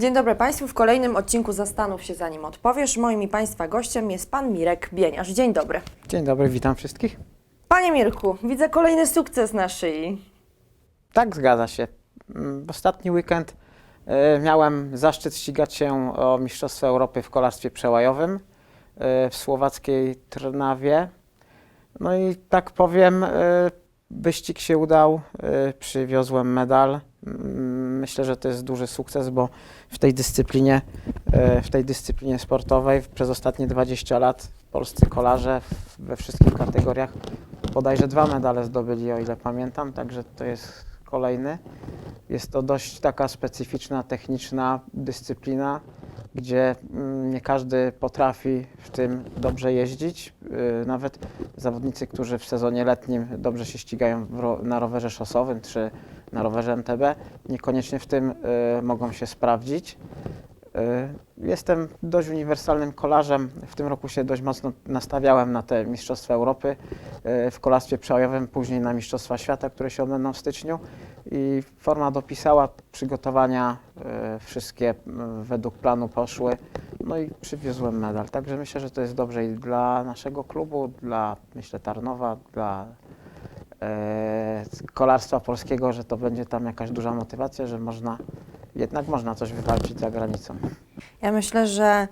Dzień dobry Państwu. W kolejnym odcinku Zastanów się zanim odpowiesz. Moim i Państwa gościem jest Pan Mirek Bieniasz. Dzień dobry. Dzień dobry, witam wszystkich. Panie Mirku, widzę kolejny sukces na szyi. Tak, zgadza się. Mm, W ostatni weekend e, miałem zaszczyt ścigać się o Mistrzostwo Europy w kolarstwie przełajowym e, w słowackiej Trnawie. No i tak powiem, e, wyścig się udał, przywiozłem medal. Myślę, że to jest duży sukces, bo w tej dyscyplinie, e, w tej dyscyplinie sportowej przez ostatnie 20 lat polscy kolarze we wszystkich kategoriach bodajże dwa medale zdobyli, o ile pamiętam, także to jest kolejny. Jest to dość taka specyficzna, techniczna dyscyplina, gdzie mm, nie każdy potrafi w tym dobrze jeździć. Yy, Nawet zawodnicy, którzy w sezonie letnim dobrze się ścigają na rowerze szosowym czy na rowerze MTB, niekoniecznie w tym yy, mogą się sprawdzić. Yy, Jestem dość uniwersalnym kolarzem. W tym roku się dość mocno nastawiałem na te Mistrzostwa Europy w kolarstwie przełajowym, później na Mistrzostwa Świata, które się odbędą w styczniu. I forma dopisała, przygotowania yy, wszystkie yy, według planu poszły. No i przywiozłem medal. Także myślę, że to jest dobrze i dla naszego klubu, dla myślę Tarnowa, dla e, kolarstwa polskiego, że to będzie tam jakaś duża motywacja, że można, jednak można coś wywalczyć za granicą. Ja myślę, że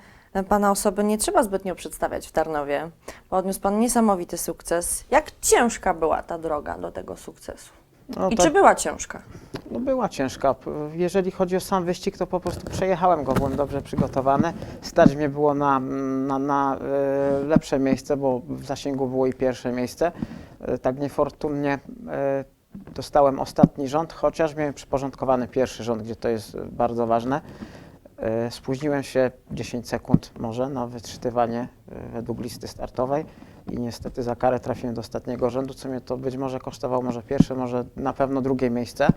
Pana osoby nie trzeba zbytnio przedstawiać w Tarnowie, bo odniósł Pan niesamowity sukces. Jak ciężka była ta droga do tego sukcesu? No I tak- czy była ciężka? No była ciężka. Jeżeli chodzi o sam wyścig, to po prostu przejechałem go, byłem dobrze przygotowany. Stać mnie było na, na, na e, lepsze miejsce, bo w zasięgu było i pierwsze miejsce. E, tak niefortunnie e, dostałem ostatni rząd, chociaż miałem przyporządkowany pierwszy rząd, gdzie to jest bardzo ważne. Spóźniłem się 10 sekund może na wyczytywanie według listy startowej i niestety za karę trafiłem do ostatniego rzędu, co mnie to być może kosztowało może pierwsze, może na pewno drugie miejsce.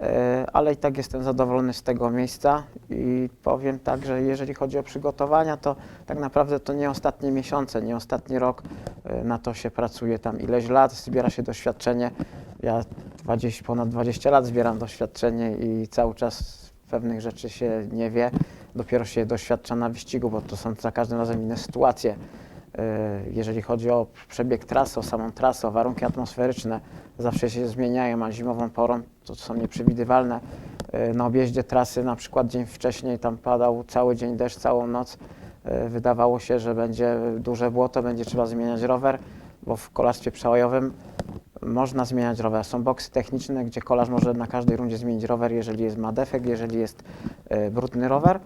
E, Ale i tak jestem zadowolony z tego miejsca i powiem tak, że jeżeli chodzi o przygotowania, to tak naprawdę to nie ostatnie miesiące, nie ostatni rok, e, na to się pracuje tam ileś lat, zbiera się doświadczenie. Ja 20, ponad 20 lat zbieram doświadczenie i cały czas pewnych rzeczy się nie wie, dopiero się doświadcza na wyścigu, bo to są za każdym razem inne sytuacje. E, Jeżeli chodzi o przebieg trasy, o samą trasę, o warunki atmosferyczne, zawsze się zmieniają, a zimową porą to są nieprzewidywalne. E, Na objeździe trasy na przykład dzień wcześniej tam padał cały dzień deszcz, całą noc. E, Wydawało się, że będzie duże błoto, będzie trzeba zmieniać rower, bo w kolarstwie przełajowym można zmieniać rower. Są boksy techniczne, gdzie kolarz może na każdej rundzie zmienić rower, jeżeli jest, ma defekt, jeżeli jest brudny rower.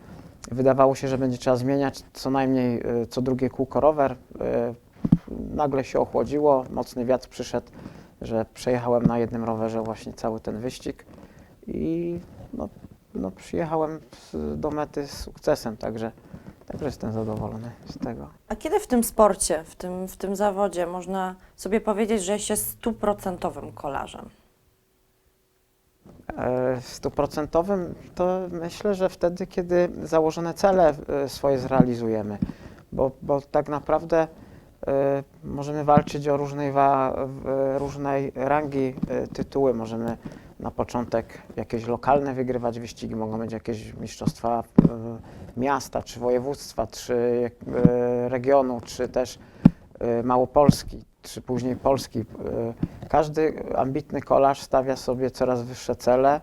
Wydawało się, że będzie trzeba zmieniać co najmniej e, co drugie kółko rower. E, Nagle się ochłodziło, mocny wiatr przyszedł, że przejechałem na jednym rowerze właśnie cały ten wyścig i no, no przyjechałem do mety z sukcesem, także, także jestem zadowolony z tego. A kiedy w tym sporcie, w tym, w tym zawodzie można sobie powiedzieć, że się stuprocentowym kolarzem? Stuprocentowym to myślę, że wtedy, kiedy założone cele e, swoje zrealizujemy, bo, bo tak naprawdę e, możemy walczyć o różnej, wa, różnej rangi e, tytuły. Możemy na początek jakieś lokalne wygrywać wyścigi, mogą być jakieś mistrzostwa miasta, czy województwa, czy regionu, czy też Małopolski, czy później Polski. Każdy ambitny kolarz stawia sobie coraz wyższe cele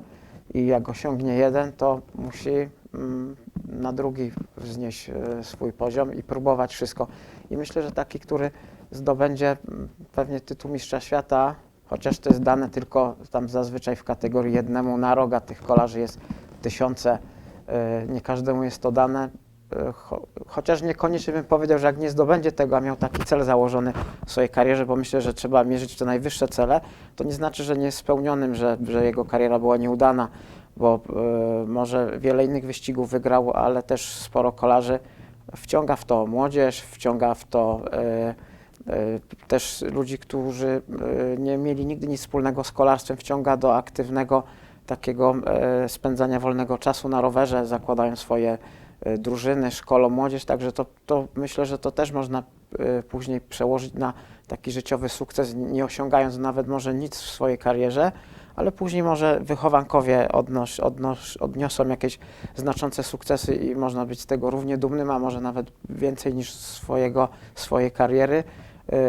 i jak osiągnie jeden, to musi mm, na drugi wznieść e, swój poziom i próbować wszystko. I myślę, że taki, który zdobędzie mm, pewnie tytuł mistrza świata, chociaż to jest dane tylko tam zazwyczaj w kategorii jednemu na rok, a tych kolarzy jest tysiące, e, nie każdemu jest to dane. Cho- Chociaż niekoniecznie bym powiedział, że jak nie zdobędzie tego, a miał taki cel założony w swojej karierze, bo myślę, że trzeba mierzyć te najwyższe cele, to nie znaczy, że nie jest spełnionym, że, że jego kariera była nieudana, bo e, może wiele innych wyścigów wygrał, ale też sporo kolarzy wciąga w to młodzież, wciąga w to e, też ludzi, którzy nie mieli nigdy nic wspólnego z kolarstwem, wciąga do aktywnego takiego spędzania wolnego czasu na rowerze, zakładają swoje drużyny, szkolą młodzież, także to, to myślę, że to też można e, później przełożyć na taki życiowy sukces, nie osiągając nawet może nic w swojej karierze, ale później może wychowankowie odnoś, odnoś, odniosą jakieś znaczące sukcesy i można być z tego równie dumnym, a może nawet więcej niż swojego, swojej kariery,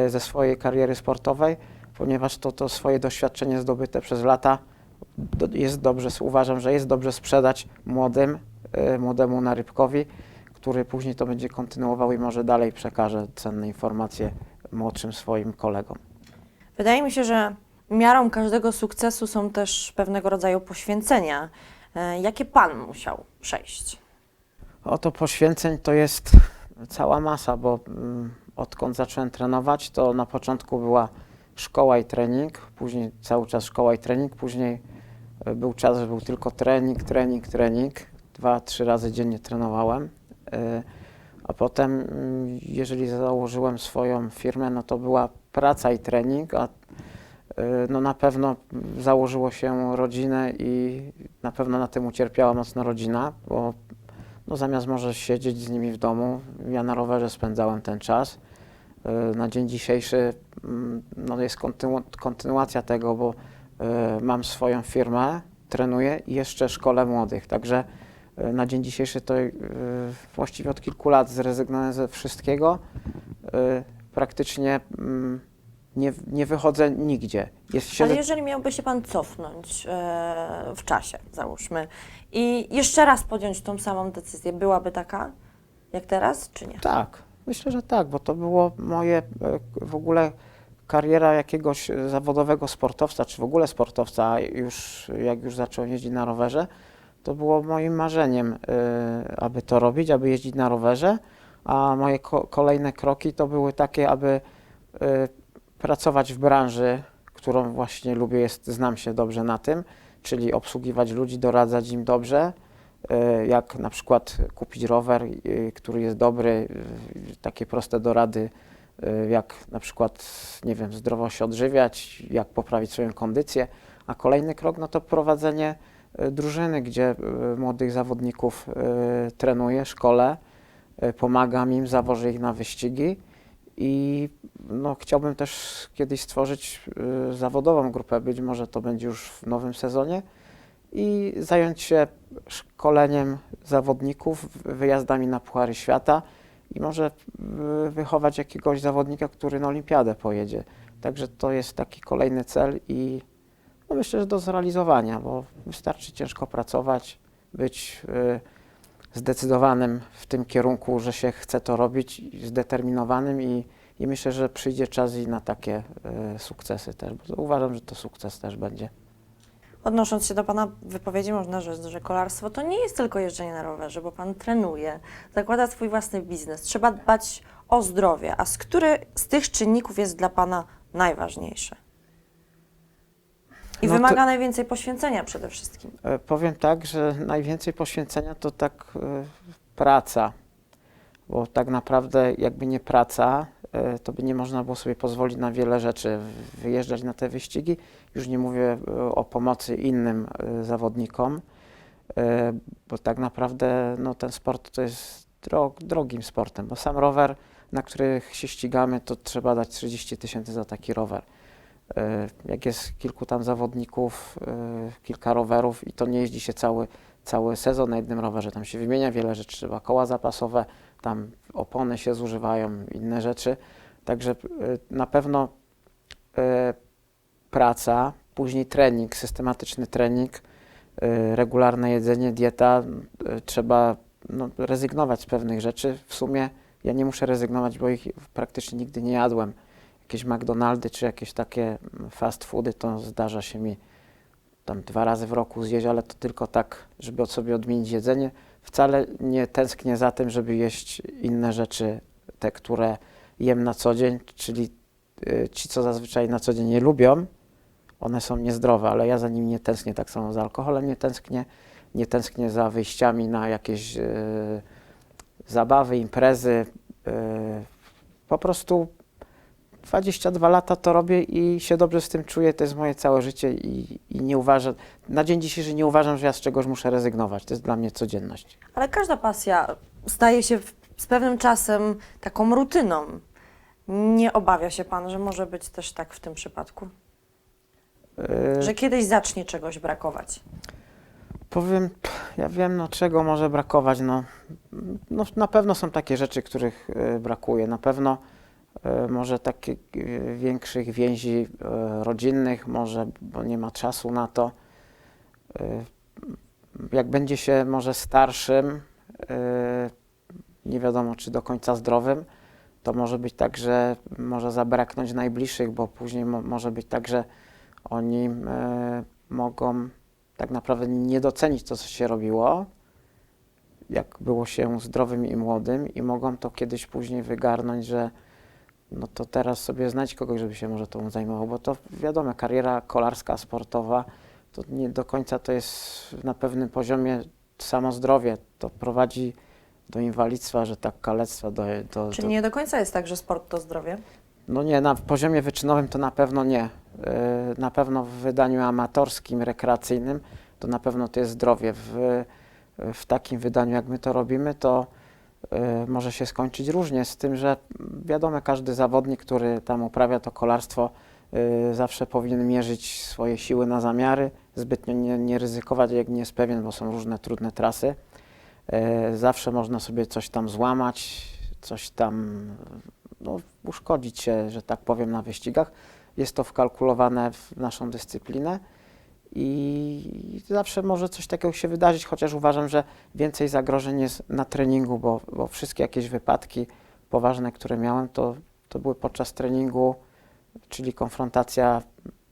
y, ze swojej kariery sportowej, ponieważ to, to swoje doświadczenie zdobyte przez lata jest dobrze, uważam, że jest dobrze sprzedać młodym, młodemu narybkowi, który później to będzie kontynuował i może dalej przekaże cenne informacje młodszym swoim kolegom. Wydaje mi się, że miarą każdego sukcesu są też pewnego rodzaju poświęcenia. E, Jakie Pan musiał przejść? Oto poświęceń to jest cała masa, bo mm, odkąd zacząłem trenować, to na początku była szkoła i trening, później cały czas szkoła i trening, później e, był czas, że był tylko trening, trening, trening. Dwa, trzy razy dziennie trenowałem. E, A potem, mm, jeżeli założyłem swoją firmę, no to była praca i trening, a e, no na pewno założyło się rodzinę i na pewno na tym ucierpiała mocno rodzina, bo no zamiast może siedzieć z nimi w domu, ja na rowerze spędzałem ten czas. Y, Na dzień dzisiejszy mm, no jest kontynu- kontynuacja tego, bo y, mam swoją firmę, trenuję i jeszcze szkole młodych. Także y, na dzień dzisiejszy to y, właściwie od kilku lat zrezygnowałem ze wszystkiego. Y, Praktycznie mm, nie, nie wychodzę nigdzie. Jest Ale jeżeli miałby się Pan cofnąć e, w czasie, załóżmy, i jeszcze raz podjąć tą samą decyzję, byłaby taka jak teraz, czy nie? Tak, myślę, że tak, bo to było moje e, w ogóle kariera jakiegoś e, zawodowego sportowca, czy w ogóle sportowca, już jak już zacząłem jeździć na rowerze, to było moim marzeniem, e, aby to robić, aby jeździć na rowerze, a moje ko- kolejne kroki to były takie, aby e, pracować w branży, którą właśnie lubię, jest, znam się dobrze na tym, czyli obsługiwać ludzi, doradzać im dobrze, e, jak na przykład kupić rower, który jest dobry, takie proste dorady, jak na przykład, nie wiem, zdrowo się odżywiać, jak poprawić swoją kondycję, a kolejny krok, no to prowadzenie drużyny, gdzie e, młodych zawodników e, trenuję, szkole, e, pomagam im, zawożę ich na wyścigi i no, chciałbym też kiedyś stworzyć e, zawodową grupę, być może to będzie już w nowym sezonie i zająć się szkoleniem zawodników, wyjazdami na Puchary Świata i może wychować jakiegoś zawodnika, który na Olimpiadę pojedzie. Także to jest taki kolejny cel i no myślę, że do zrealizowania, bo wystarczy ciężko pracować, być y, zdecydowanym w tym kierunku, że się chce to robić, zdeterminowanym i, i myślę, że przyjdzie czas i na takie y, sukcesy też, uważam, że to sukces też będzie. Odnosząc się do Pana wypowiedzi, można rzec, że kolarstwo to nie jest tylko jeżdżenie na rowerze, bo Pan trenuje, zakłada swój własny biznes, trzeba dbać o zdrowie. A z który z tych czynników jest dla Pana najważniejszy? I No to- wymaga najwięcej poświęcenia przede wszystkim. E, Powiem tak, że najwięcej poświęcenia to tak e, praca, bo tak naprawdę jakby nie praca, e, to by nie można było sobie pozwolić na wiele rzeczy, wyjeżdżać na te wyścigi. Już nie mówię o pomocy innym zawodnikom, bo tak naprawdę no, ten sport to jest dro, drogim sportem, bo sam rower, na których się ścigamy, to trzeba dać 30 tysięcy za taki rower. E, Jak jest kilku tam zawodników, e, kilka rowerów i to nie jeździ się cały, cały sezon na jednym rowerze, tam się wymienia wiele rzeczy, trzeba koła zapasowe, tam opony się zużywają, inne rzeczy. Także e, na pewno praca, później trening, systematyczny trening, regularne jedzenie, dieta, trzeba no, rezygnować z pewnych rzeczy. W sumie ja nie muszę rezygnować, bo ich praktycznie nigdy nie jadłem jakieś McDonaldy czy jakieś takie fast foody, to zdarza się mi tam dwa razy w roku zjeść, ale to tylko tak, żeby od sobie odmienić jedzenie. Wcale nie tęsknię za tym, żeby jeść inne rzeczy, te, które jem na co dzień, czyli y, ci, co zazwyczaj na co dzień nie lubią, one są niezdrowe, ale ja za nimi nie tęsknię tak samo za alkoholem, nie tęsknię, nie tęsknię za wyjściami na jakieś y, zabawy, imprezy. y, po prostu 22 lata to robię i się dobrze z tym czuję, to jest moje całe życie i, i nie uważam, na dzień dzisiejszy nie uważam, że ja z czegoś muszę rezygnować, to jest dla mnie codzienność. Ale każda pasja staje się w, z pewnym czasem taką rutyną. Nie obawia się Pan, że może być też tak w tym przypadku? y, Że kiedyś zacznie czegoś brakować. Powiem, ja wiem, no czego może brakować. No, no, na pewno są takie rzeczy, których e, brakuje. Na pewno może takich e, większych więzi e, rodzinnych, może, bo nie ma czasu na to. E, jak będzie się może starszym, e, nie wiadomo czy do końca zdrowym, to może być tak, że może zabraknąć najbliższych, bo później mo może być tak, że oni e, mogą tak naprawdę nie docenić to, co się robiło, jak było się zdrowym i młodym i mogą to kiedyś później wygarnąć, że no to teraz sobie znajdź kogoś, żeby się może tą zajmował, bo to wiadomo, kariera kolarska, sportowa, to nie do końca to jest na pewnym poziomie samo zdrowie, to prowadzi do inwalidztwa, że tak kalectwa, do, do, Czyli do, nie do końca jest tak, że sport to zdrowie? no nie, na poziomie wyczynowym to na pewno nie. Yy, Na pewno w wydaniu amatorskim, rekreacyjnym to na pewno to jest zdrowie. W, w takim wydaniu, jak my to robimy, to yy, może się skończyć różnie, z tym, że wiadomo, każdy zawodnik, który tam uprawia to kolarstwo, yy, zawsze powinien mierzyć swoje siły na zamiary, zbytnio nie, nie ryzykować, jak nie jest pewien, bo są różne trudne trasy. Yy, Zawsze można sobie coś tam złamać, coś tam no, uszkodzić się, że tak powiem, na wyścigach. Jest to wkalkulowane w naszą dyscyplinę i zawsze może coś takiego się wydarzyć, chociaż uważam, że więcej zagrożeń jest na treningu, bo, bo wszystkie jakieś wypadki poważne, które miałem, to, to były podczas treningu, czyli konfrontacja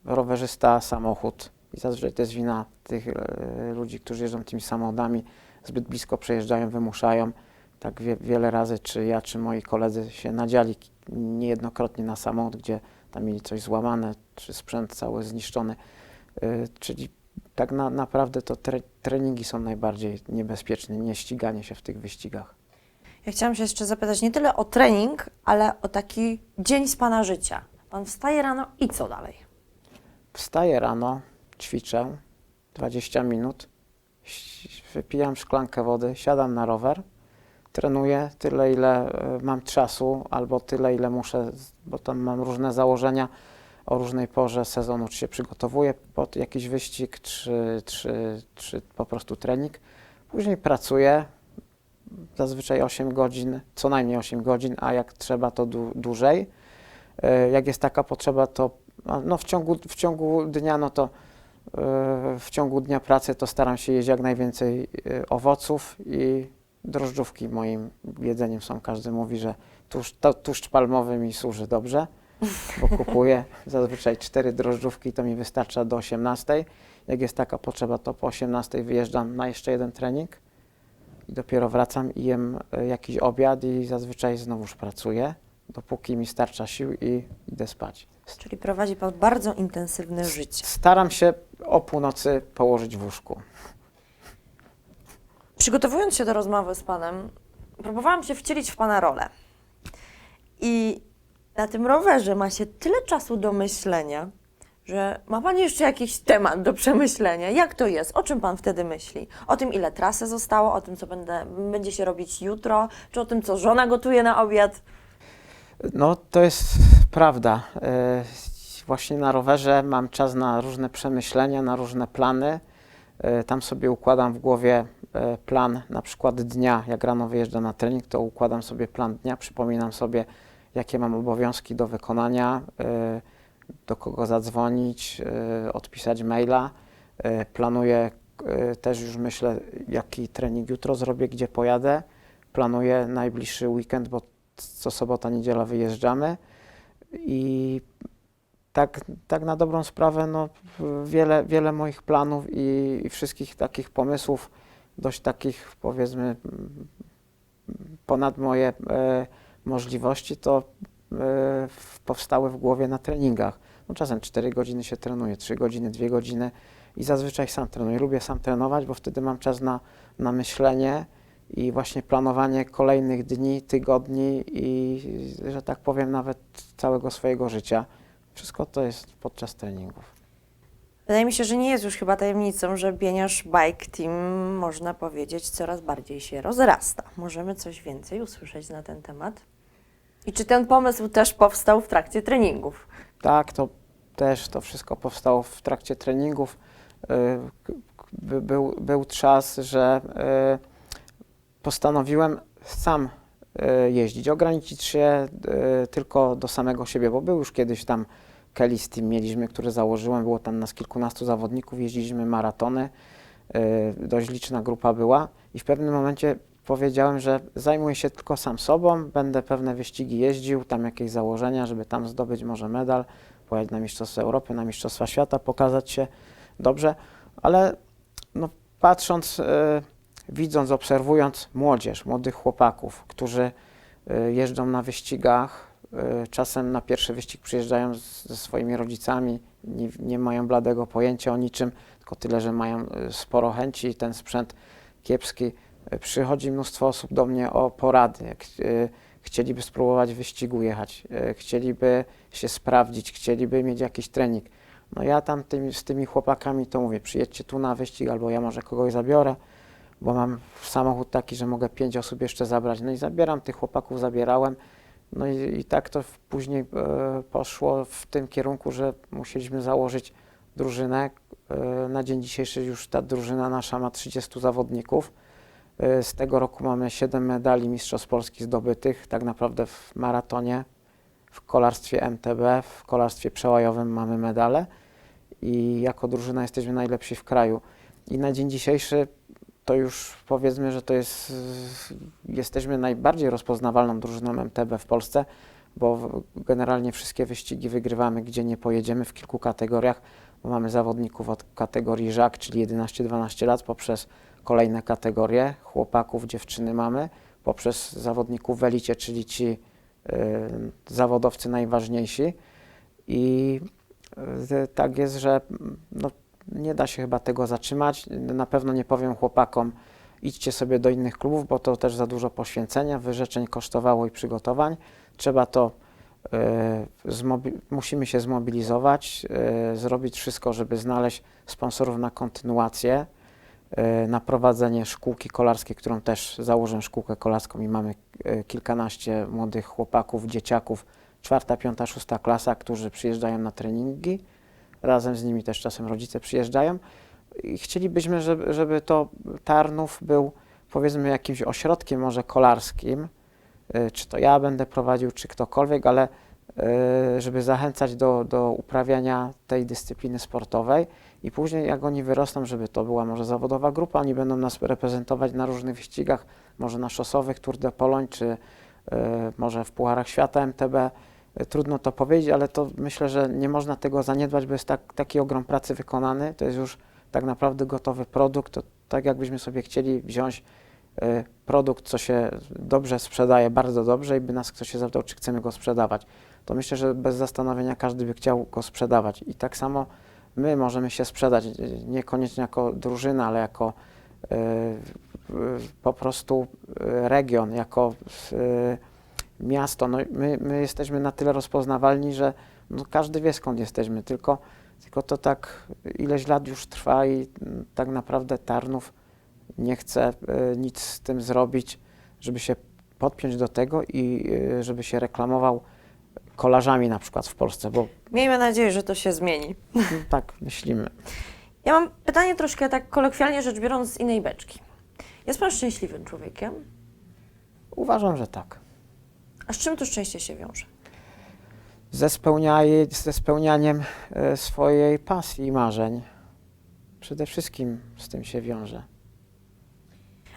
rowerzysta-samochód. I zazwyczaj to jest wina tych e, ludzi, którzy jeżdżą tymi samochodami, zbyt blisko przejeżdżają, wymuszają tak wie, wiele razy, czy ja, czy moi koledzy się nadziali niejednokrotnie na samochód, gdzie tam mieli coś złamane, czy sprzęt cały zniszczony. Y, czyli tak na, naprawdę to tre, treningi są najbardziej niebezpieczne, nie ściganie się w tych wyścigach. Ja chciałam się jeszcze zapytać nie tyle o trening, ale o taki dzień z Pana życia. Pan wstaje rano i co dalej? Wstaję rano, ćwiczę 20 minut, wypijam szklankę wody, siadam na rower, trenuję tyle, ile e, mam czasu, albo tyle, ile muszę, bo tam mam różne założenia o różnej porze sezonu, czy się przygotowuję pod jakiś wyścig, czy, czy, czy po prostu trening. Później pracuję, zazwyczaj 8 godzin, co najmniej 8 godzin, a jak trzeba, to dłu- dłużej. E, Jak jest taka potrzeba, to no, w, ciągu, w ciągu dnia, no to e, w ciągu dnia pracy to staram się jeść jak najwięcej e, owoców i drożdżówki moim jedzeniem są. Każdy mówi, że tłuszcz, to, tłuszcz palmowy mi służy dobrze, bo kupuję zazwyczaj cztery drożdżówki, to mi wystarcza do 18. Jak jest taka potrzeba, to po 18 wyjeżdżam na jeszcze jeden trening i dopiero wracam i jem e, jakiś obiad i zazwyczaj znowuż pracuję, dopóki mi starcza sił i idę spać. Czyli prowadzi Pan bardzo intensywne życie. Staram się o północy położyć w łóżku. Przygotowując się do rozmowy z Panem, próbowałam się wcielić w Pana rolę. I na tym rowerze ma się tyle czasu do myślenia, że ma Pan jeszcze jakiś temat do przemyślenia. Jak to jest? O czym Pan wtedy myśli? O tym, ile trasy zostało, o tym, co będę, będzie się robić jutro, czy o tym, co żona gotuje na obiad? No, to jest prawda. E, Właśnie na rowerze mam czas na różne przemyślenia, na różne plany. E, Tam sobie układam w głowie e, plan na przykład dnia. Jak rano wyjeżdżam na trening, to układam sobie plan dnia, przypominam sobie, jakie mam obowiązki do wykonania, do kogo zadzwonić, e, odpisać maila. E, Planuję e, też już myślę, jaki trening jutro zrobię, gdzie pojadę. Planuję najbliższy weekend, bo co sobota, niedziela wyjeżdżamy i tak, tak na dobrą sprawę, no, wiele, wiele moich planów i, i wszystkich takich pomysłów, dość takich powiedzmy ponad moje e, możliwości, to e, powstały w głowie na treningach. No, czasem 4 godziny się trenuje, 3 godziny, 2 godziny i zazwyczaj sam trenuję. Lubię sam trenować, bo wtedy mam czas na, na myślenie i właśnie planowanie kolejnych dni, tygodni i, że tak powiem, nawet całego swojego życia. Wszystko to jest podczas treningów. Wydaje mi się, że nie jest już chyba tajemnicą, że Bieniasz Bike Team, można powiedzieć, coraz bardziej się rozrasta. Możemy coś więcej usłyszeć na ten temat? I czy ten pomysł też powstał w trakcie treningów? Tak, to też to wszystko powstało w trakcie treningów. Y, by- Był, był czas, że y, postanowiłem sam y, jeździć, ograniczyć się tylko do samego siebie, bo był już kiedyś tam Kelly's Team mieliśmy, który założyłem, było tam nas kilkunastu zawodników, jeździliśmy maratony, dość liczna grupa była i w pewnym momencie powiedziałem, że zajmuję się tylko sam sobą, będę pewne wyścigi jeździł, tam jakieś założenia, żeby tam zdobyć może medal, pojechać na Mistrzostwa Europy, na Mistrzostwa Świata, pokazać się dobrze, ale no, patrząc, y, widząc, obserwując młodzież, młodych chłopaków, którzy y, jeżdżą na wyścigach, y, czasem na pierwszy wyścig przyjeżdżają z, ze swoimi rodzicami, nie, nie mają bladego pojęcia o niczym, tylko tyle, że mają sporo chęci i ten sprzęt kiepski. Y, Przychodzi mnóstwo osób do mnie o porady, jak y, chcieliby spróbować wyścigu jechać, chcieliby się sprawdzić, chcieliby mieć jakiś trening. No ja tam tymi, z tymi chłopakami to mówię, przyjedźcie tu na wyścig, albo ja może kogoś zabiorę, bo mam samochód taki, że mogę pięć osób jeszcze zabrać. No i zabieram tych chłopaków, zabierałem. No i, i tak to później e, poszło w tym kierunku, że musieliśmy założyć drużynę. E, na dzień dzisiejszy już ta drużyna nasza ma 30 zawodników. E, z tego roku mamy 7 medali Mistrzostw Polski zdobytych, tak naprawdę w maratonie, w kolarstwie MTB, w kolarstwie przełajowym mamy medale i jako drużyna jesteśmy najlepsi w kraju. I na dzień dzisiejszy to już powiedzmy, że to jest, y, jesteśmy najbardziej rozpoznawalną drużyną MTB w Polsce, bo generalnie wszystkie wyścigi wygrywamy, gdzie nie pojedziemy w kilku kategoriach, bo mamy zawodników od kategorii żak, czyli 11-12 lat, poprzez kolejne kategorie, chłopaków, dziewczyny mamy, poprzez zawodników w elicie, czyli ci y, zawodowcy najważniejsi. I y, tak jest, że no, nie da się chyba tego zatrzymać. Na pewno nie powiem chłopakom, idźcie sobie do innych klubów, bo to też za dużo poświęcenia, wyrzeczeń kosztowało i przygotowań. Trzeba to, y, musimy się zmobilizować, y, zrobić wszystko, żeby znaleźć sponsorów na kontynuację, na prowadzenie szkółki kolarskiej, którą też założyłem szkółkę kolarską i mamy y, kilkanaście młodych chłopaków, dzieciaków, czwarta, piąta, szósta klasa, którzy przyjeżdżają na treningi. Razem z nimi też czasem rodzice przyjeżdżają. I chcielibyśmy, żeby, żeby to Tarnów był powiedzmy jakimś ośrodkiem może kolarskim, y, czy to ja będę prowadził, czy ktokolwiek, ale żeby zachęcać do, do uprawiania tej dyscypliny sportowej i później jak oni wyrosną, żeby to była może zawodowa grupa, oni będą nas reprezentować na różnych wyścigach, może na szosowych Tour de Pologne, czy y, może w Pucharach Świata MTB. Y, Trudno to powiedzieć, ale to myślę, że nie można tego zaniedbać, bo jest tak, taki ogrom pracy wykonany, to jest już tak naprawdę gotowy produkt, to tak jakbyśmy sobie chcieli wziąć y, produkt, co się dobrze sprzedaje, bardzo dobrze i by nas ktoś się zapytał, czy chcemy go sprzedawać, to myślę, że bez zastanowienia każdy by chciał go sprzedawać. I tak samo my możemy się sprzedać, niekoniecznie jako drużyna, ale jako y, po prostu y, region, jako y, miasto. No, my, my jesteśmy na tyle rozpoznawalni, że no, każdy wie skąd jesteśmy, tylko, tylko to tak ileś lat już trwa i mm, tak naprawdę Tarnów nie chce nic z tym zrobić, żeby się podpiąć do tego i żeby się reklamował kolarzami na przykład w Polsce, bo Miejmy nadzieję, że to się zmieni. tak myślimy. Ja mam pytanie troszkę tak kolokwialnie rzecz biorąc z innej beczki. Jest Pan szczęśliwym człowiekiem? Uważam, że tak. A z czym to szczęście się wiąże? Ze, spełniaje, ze spełnianiem e, swojej pasji i marzeń. Przede wszystkim z tym się wiąże.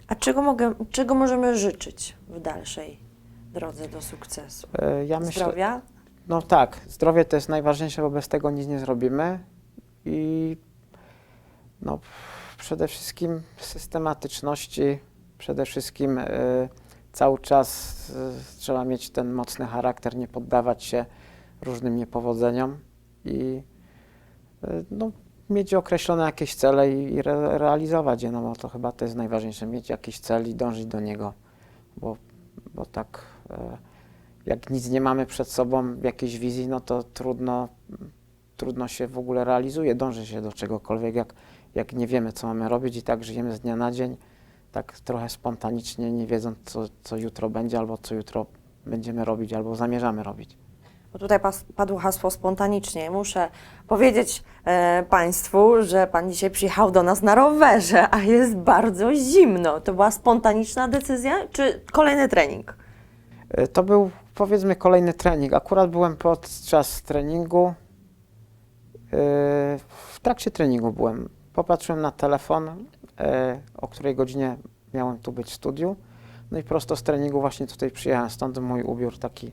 A czego, mogę, czego możemy życzyć w dalszej drodze do sukcesu? E, Ja myślę, Zdrowia? No tak, zdrowie to jest najważniejsze, bo bez tego nic nie zrobimy. I no, przede wszystkim systematyczności, przede wszystkim y, cały czas y, trzeba mieć ten mocny charakter, nie poddawać się różnym niepowodzeniom i y, no, mieć określone jakieś cele i, i re, realizować je, no bo to chyba to jest najważniejsze, mieć jakiś cel i dążyć do niego, bo, bo tak jak nic nie mamy przed sobą, jakiejś wizji, no to trudno, trudno się w ogóle realizuje, dąży się do czegokolwiek, jak, jak nie wiemy, co mamy robić i tak żyjemy z dnia na dzień, tak trochę spontanicznie, nie wiedząc, co, co jutro będzie, albo co jutro będziemy robić, albo zamierzamy robić. Bo tutaj padło hasło spontanicznie. Muszę powiedzieć e, Państwu, że Pan dzisiaj przyjechał do nas na rowerze, a jest bardzo zimno. To była spontaniczna decyzja, czy kolejny trening? E, To był powiedzmy kolejny trening. Akurat byłem podczas treningu. e, W trakcie treningu byłem. Popatrzyłem na telefon, e, o której godzinie miałem tu być w studiu. No i prosto z treningu właśnie tutaj przyjechałem. Stąd mój ubiór taki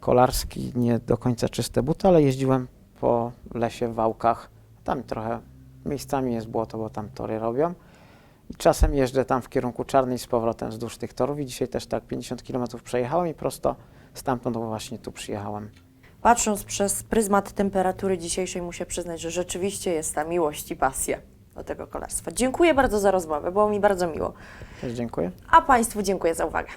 kolarski, nie do końca czyste buty, ale jeździłem po lesie w wałkach. Tam trochę miejscami jest błoto, bo tam tory robią. Czasem jeżdżę tam w kierunku Czarnej z powrotem wzdłuż tych torów i dzisiaj też tak 50 km przejechałem i prosto stamtąd właśnie tu przyjechałem. Patrząc przez pryzmat temperatury dzisiejszej, muszę przyznać, że rzeczywiście jest ta miłość i pasja do tego kolarstwa. Dziękuję bardzo za rozmowę, było mi bardzo miło. Też dziękuję. A Państwu dziękuję za uwagę.